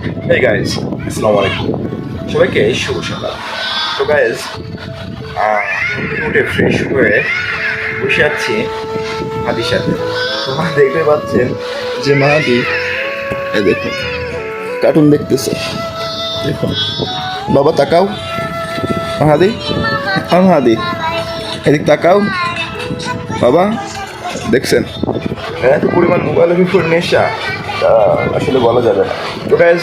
Hey guys, আসসালামু আলাইকুম সবাইকে শুভ সকাল। তো গাইজ উঠে ফ্রেশ হয়ে বসে আছি হাদির সাথে। তোমরা দেখতে পাচ্ছেন যে এই দেখুন কার্টুন দেখতেছে। দেখুন বাবা তাকাও। মাহাদি হ্যাঁ মাহাদি এদিক তাকাও। বাবা দেখছেন? এত পরিমাণ মোবাইলের উপর নেশা। আসলে বলা যাবে না। তো গাইজ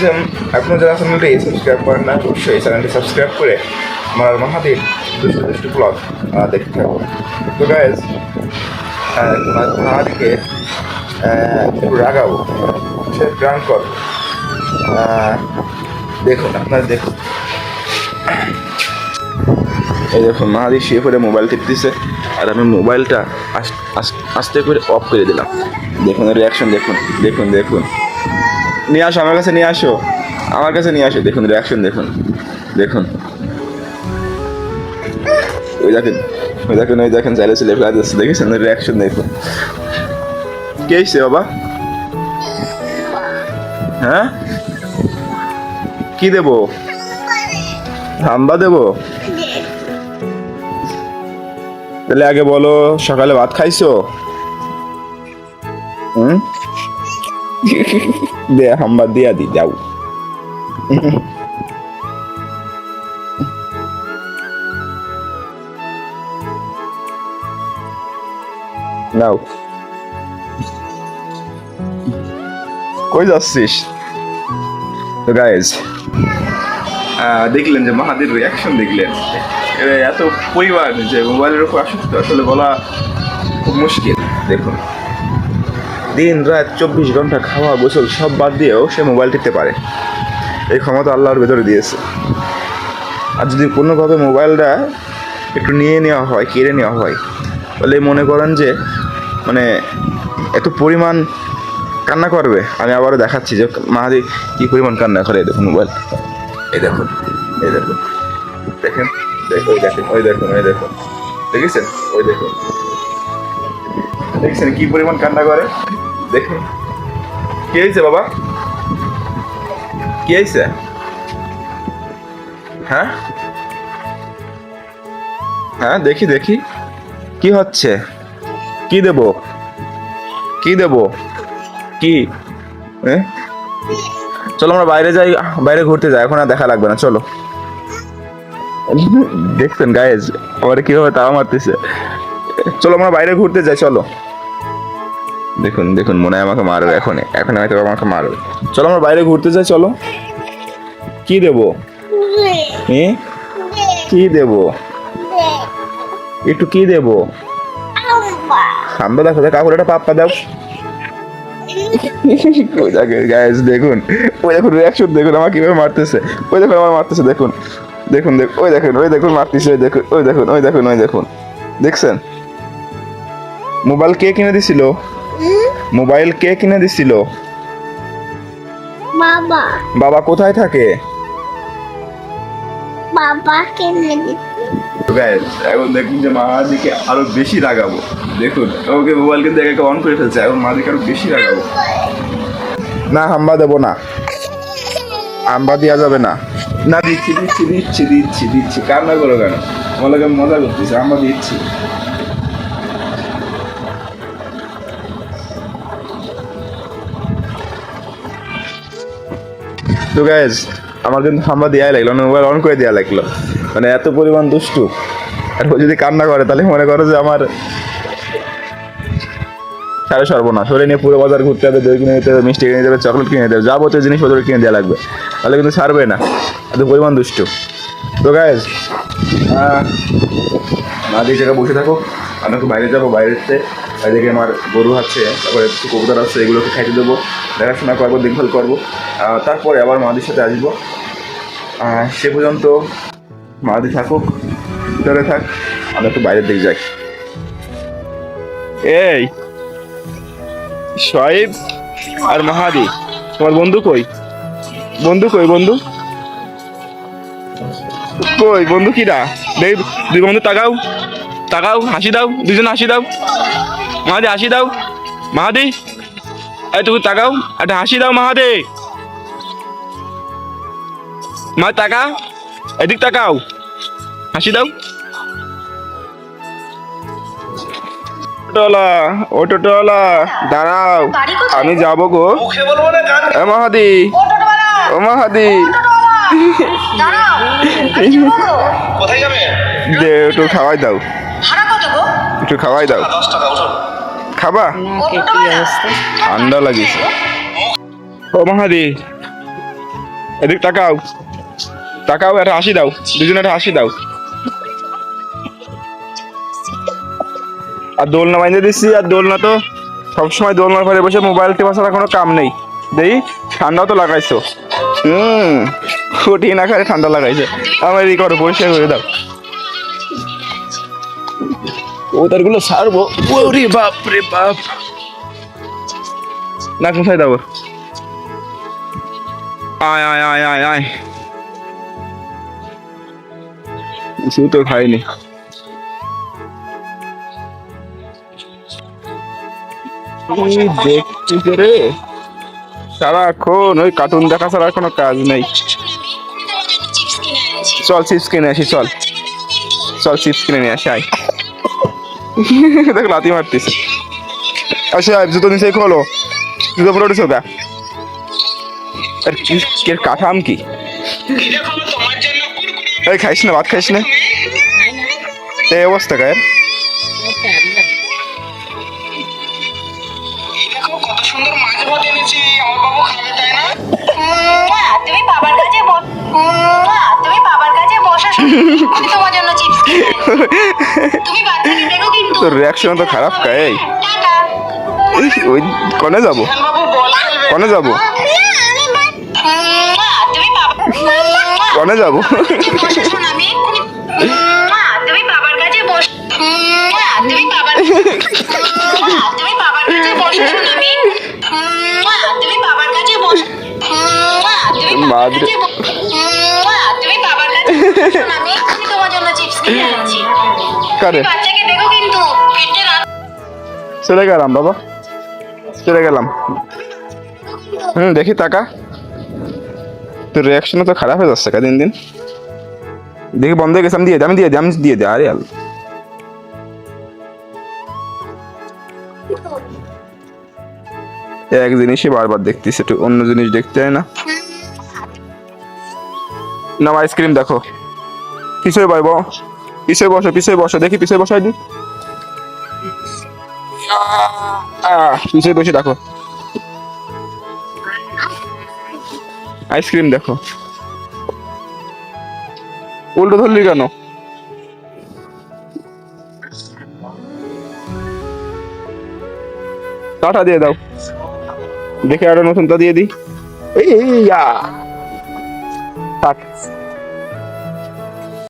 আপনারা যারা চ্যানেলটি সাবস্ক্রাইব করেন না, অবশ্যই এই চ্যানেলটি সাবস্ক্রাইব করে আমার মহাদেব দুষ্টু দুষ্টু ব্লগ দেখতে থাকুন। তো গাইজ মহাদিকে একটু রাগাবো। সে প্রাণ কর। দেখুন, আপনারা দেখুন। এই দেখুন মাহাদি শুয়ে পরে মোবাইল টিপতেছে। আর আমি মোবাইলটা আস- আস- আস্তে করে অফ করে দিলাম। দেখুন রিয়াকশন দেখুন দেখুন দেখুন। নিয়ে আসো, আমার কাছে নিয়ে আসো। আমার কাছে নিয়ে আসো। দেখুন রিয়াকশন দেখুন। দেখুন। ওই দেখেন ওই দেখেন ওই দেখেন, চাইলে ছেলে যাচ্ছে দেখেছেন? রিয়াকশন দেখুন। কে এসছে বাবা? হ্যাঁ? কি দেবো? হাম্বা দেবো? তাহলে আগে বলো, সকালে ভাত খাইছো? হুম? দে হাম্বা দিয়া দি, যাও। নাও কই যাচ্ছিস? তো গাইজ দেখলেন যে মাহাদির রিয়াকশন দেখলেন। এত পরিবার যে মোবাইলের উপর আসক্ত, আসলে বলা খুব মুশকিল, দেখুন। দিন, রাত, চব্বিশ ঘণ্টা খাওয়া, গোসল, সব বাদ দিয়েও সে মোবাইল টিপতে পারে। এই ক্ষমতা আল্লাহর ভেতরে দিয়েছে। আর যদি কোনোভাবে মোবাইলটা একটু নিয়ে নেওয়া হয়, কেড়ে নেওয়া হয়, তাহলে মনে করেন যে মানে এত পরিমাণ কান্না করবে। আমি আবারও দেখাচ্ছি যে মাহাদি কী পরিমাণ কান্না করে, দেখুন মোবাইল। এই দেখুন এই দেখুন। দেখেন দেখ- ওই দেখেন ওই দেখুন ওই দেখুন। দেখেছেন? ওই দেখুন। দেখছেন কি পরিমাণ কান্না করে? দেখুন। কি হয়েছে বাবা? কি হয়েছে? হ্যাঁ? হ্যাঁ দেখি দেখি। কি হচ্ছে? কি দেব? কি দেব? কি? এ? চলো আমরা বাইরে যাই বাইরে ঘুরতে যাই এখন আর দেখা লাগবে না চলো। দেখছেন গায়েজ আমার কীভাবে তাও মারতেছে। চলো আমরা বাইরে ঘুরতে যাই চলো। দেখুন দেখুন মনে হয় আমাকে মারবে এখন এখন হয়তো আমাকে মারবে। চলো আমরা বাইরে ঘুরতে যাই চলো। কি দেবো? কি দেবো? একটু কি দেবো? আমরা দেখো কাকুর একটা পাপ্পা দাও। গাইস দেখুন ওই দেখুন রিয়াকশন দেখুন আমার কীভাবে মারতেছে। ওই দেখুন আমার মারতেছে দেখুন। দেখুন দেখ ওই দেখুন ওই দেখুন মারতেছে ওই দেখুন ওই দেখুন ওই দেখুন ওই দেখুন। দেখছেন? মোবাইল কে কিনে দিছিল? মোবাইল কে কিনে দিছিল? বাবা। বাবা কোথায় থাকে? বাবা কিনে গাইস এখন দেখুন যে মাদিকে বেশি রাগাবো। দেখুন ওকে মোবাইল কিন্তু একে অন করে ফেলছে এখন মাদিকে বেশি রাগাবো। না হাম্বা দেবো না। আম্বা দেওয়া যাবে না। না দিচ্ছি দিচ্ছি দিচ্ছি দিচ্ছি দিচ্ছি। কান্না করো কেন? আমার লাগে মজা করতেছে আম্বা দিচ্ছি। তো গাইজ আমার কিন্তু হাম্বা দেওয়াই লাগল মোবাইল অন করে দেওয়া লাগল। মানে এত পরিমাণ দুষ্টু। আর যদি কান্না করে, তাহলে মনে করো যে আমার সাড়ে সর্বনাশ। ওরে নিয়ে পুরো বাজার ঘুরতে হবে দই কিনে দিতে হবে মিষ্টি কিনে দিতে হবে চকলেট কিনে দিতে হবে যাবতীয় জিনিসপত্র কিনে দেওয়া লাগবে। তাহলে কিন্তু ছাড়বে না। এত পরিমাণ দুষ্টু। তো গাইজ না দিয়ে জায়গায় বসে থাকো। আমি একটু বাইরে যাব, বাইরে বাইরেতে বাইরে আমার গরু আছে, তারপরে একটু কবুতর আছে, এগুলোকে খাইতে দেবো। দেখাশোনা করব, দেখভাল করব। তারপরে আবার মাদির সাথে আসব। সে পর্যন্ত মাদি থাকুক ভিতরে থাক আমি একটু বাইরের দিকে যাই। এই শোয়েব আর মাহাদি, তোমার বন্ধু কই? বন্ধু কই বন্ধু? কই, বন্ধু কিরা দেখ, দুই বন্ধু তাকাও তাকাও, হাসি দাও দুজন হাসি দাও। মাহাদি, হাসি দাও। মাহাদি, এই তুমি তাকাও, একটা হাসি দাও মাহাদি। মা টাকা এদিক তাকাও। হাসি দাও। টোটোওয়ালা ও টোটোওয়ালা দাঁড়াও আমি যাব গো। এ মাহাদি। ও মাহাদি। দে একটু খাওয়াই দাও। একটু খাওয়াই দাও। খাবা? ঠান্ডা লাগিয়েছে ও মাহাদি। এদিক তাকাও। তাকাও, একটা হাসি দাও। দুজনে একটা হাসি দাও। আর দোলনা বাইন্দে দিচ্ছি আর দোলনা তো সবসময় দোলনার ঘরে বসে মোবাইল টেপা ছাড়া কোনো কাম নেই। দেই, ঠান্ডাও তো লাগাইছো। হুম ফুটিয়ে না খারে ঠান্ডা লাগাইছে। আমার এই করো পরিষ্কার করে দাও। ও তারগুলো সারবো ওরে বাপ রে বাপ। না, কোথায় দাও আয় আয় আয় আয় আয়। কিছু তো খাইনি। দেখছিস রে? সারাক্ষণ ওই কার্টুন দেখা ছাড়া কোনো কাজ নেই। চল চিপস কিনে আসি, চল। চল চিপস কিনে নিয়ে আসি, আয়। দেখ লাতি মারতিস আচ্ছা জুতো নিচে খোলো জুতো পরে উঠেছো গা আর কাঠাম কি? এই খাইস না ভাত খাইস না। এই অবস্থা গায়ের এই দেখো কত সুন্দর মাছ ভাত এনেছি আমার বাবু খাবে তাই না উম্মা, তুমি বাবার কাছে তুমি বাবার কাছে বসো আমি তোমার জন্য চিপস তুমি বাচ্চাকে দেখো কিন্তু তোর রিয়াকশন তো খারাপ কা এই ওই কনে যাব? কনে যাব? উম্মা, যাব। যাব বসে শোন, আমি এক্ষুনি উম্মা, তুমি বাবার কাছে বস তুমি বাবার তুমি বাবার কাছে বসে শোন, তুমি বাবার কাছে বস তুমি বাবার কাছে তুমি বাবার কাছে বসে আমি তোমার জন্য চিপস কিনে আনছি কারে? বাচ্চাকে দেখো কিন্তু পেটে চলে গেলাম বাবা। চলে গেলাম। হুম দেখি টাকা তোর রিয়াকশন তো খারাপ হয়ে যাচ্ছে দিন দিন। দেখি বন্ধ হয়ে গেছে আমি দিয়ে দিই আমি দিয়ে দিই আমি দিয়ে দিই আরে আল এক জিনিসই বারবার দেখতিস একটু অন্য জিনিস দেখতে হয় না। না আইসক্রিম দেখো। পিছিয়ে পাইব পিছিয়ে বসো পিছিয়ে বসো দেখি পিছিয়ে বসাই দি আহ, পিছিয়ে বসে দেখো। আইসক্রিম দেখো। উল্টো ধরলি কেন? টাটা দিয়ে দাও। দেখে আরও নতুনটা দিয়ে দিই। এই